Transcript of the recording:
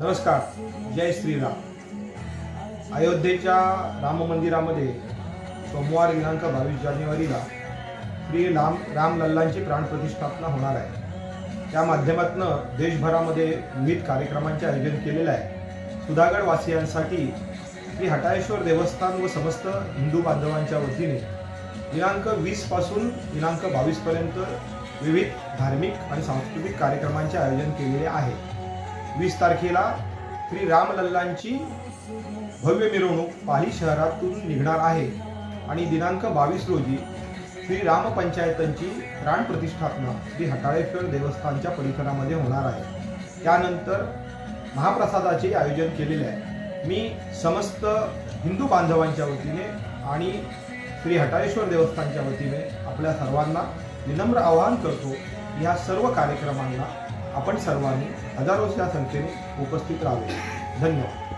नमस्कार जय श्रीराम. अयोध्येच्या राम मंदिरामध्ये सोमवार दिनांक बावीस जानेवारीला श्री राम रामलल्लांची प्राणप्रतिष्ठापना होणार आहे. त्या माध्यमातून देशभरामध्ये विविध कार्यक्रमांचे आयोजन केलेलं आहे. सुधागड वासियांसाठी श्री हटाळेश्वर देवस्थान व समस्त हिंदू बांधवांच्या वतीने दिनांक वीसपासून दिनांक बावीसपर्यंत विविध धार्मिक आणि सांस्कृतिक कार्यक्रमांचे आयोजन केलेले आहे. वीस तारखेला श्री रामलल्लांची भव्य मिरवणूक पाली शहरातून निघणार आहे. आणि दिनांक बावीस रोजी श्री रामपंचायतांची प्राण प्रतिष्ठापना श्री हटाळेश्वर देवस्थानच्या परिसरामध्ये होणार आहे. त्यानंतर महाप्रसादाचे आयोजन केलेले आहे. मी समस्त हिंदू बांधवांच्या वतीने आणि श्री हटाळेश्वर देवस्थानच्या वतीने आपल्या सर्वांना विनम्र आवाहन करतो. या सर्व कार्यक्रमांना आपण सर्वांनी हजारोच्या संख्येने उपस्थित राहावे. धन्यवाद.